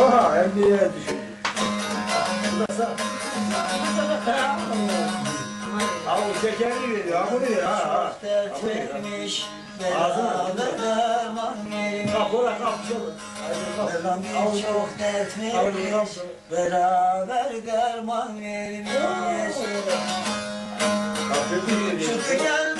Oha emniye düşürdü. Nasıl? Ha o şekerli veriyor. Bunu ver. Ha. Ha bunu ver. Dertlemiş Ağzına. beraber derman Kap ola kap. Haydi kap. Çok dertmiş Beraber derman vermiş Kap öpüyor. Çıktı gelmez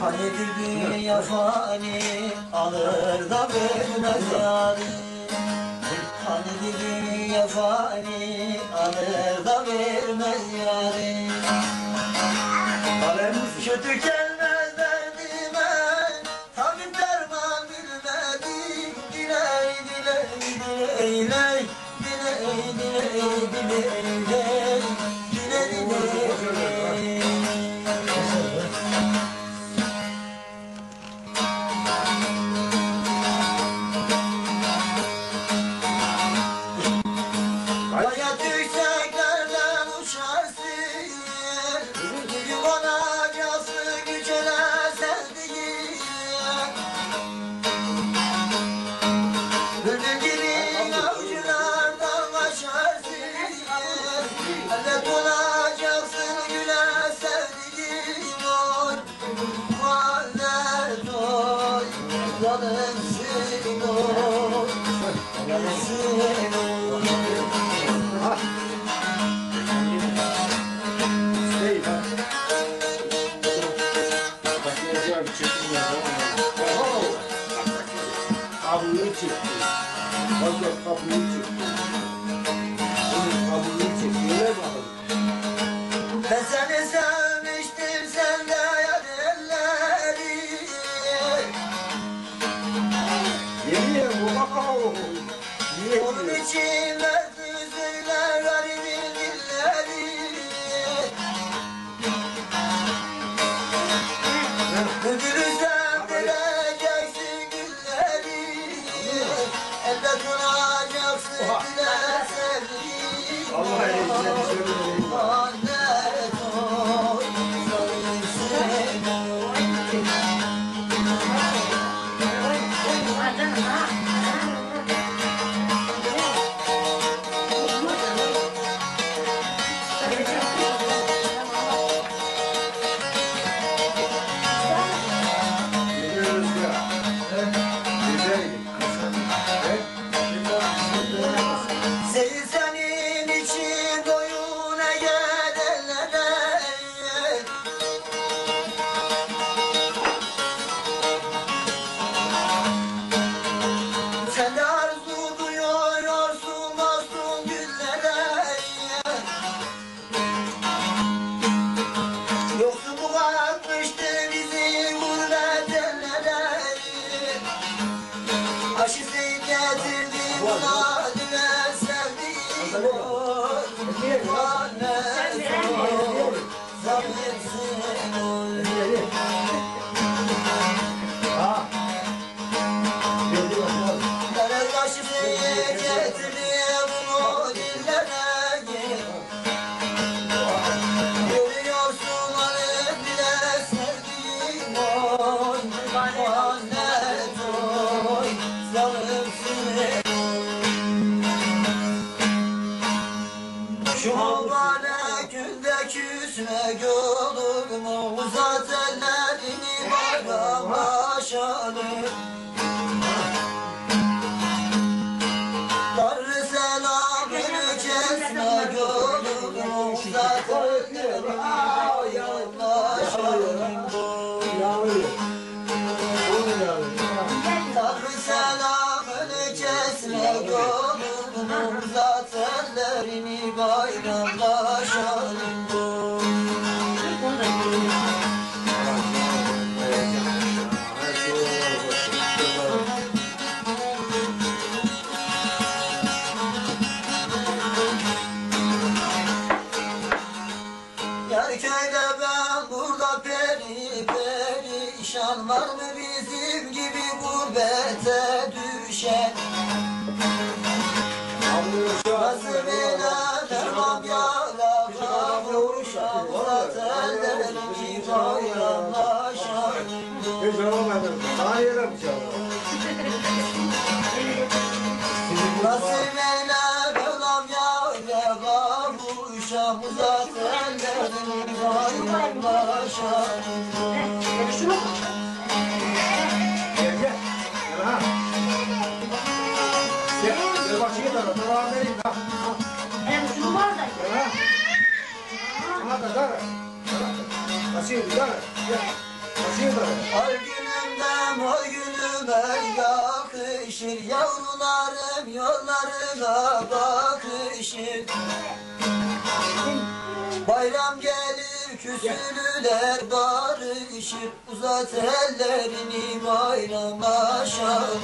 Hani bir dünya fani alır da vermez yani Hani bir dünya fani alır da vermez yani Kötü gelmez gibi avcılardan kaçarsın Elle donacaksın Kabloyu çekti. Bakın kabloyu çekti. Aşısı getirdi buna düne sevdiğim küsmek olur mu? Uzat ellerini bayramlaşalım Darı selamını kesmek olur mu? Uzat ellerini ellerini bayramlaşalım Var mı bizim gibi gurbete düşen Nasıl bile derman yara kavuşan Zaten ellerimi bayramlaşan Hiç alamadım. Sana yerim canım. Nasip eyle Mevlam yâre kavuşam Uzat ellerini bayramlaşan Gel Sana da tara. Nasıl tara? Gel. Nasıl tara? Ay günümden o günüme yakışır Yavrularım yollarına bakışır Bayram gelir küsülüler barışır Uzat ellerini bayramlaşalım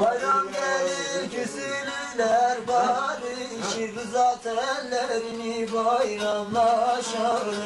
Bayram gelir küsülüler barışır Uzat ellerini bayramlaşalım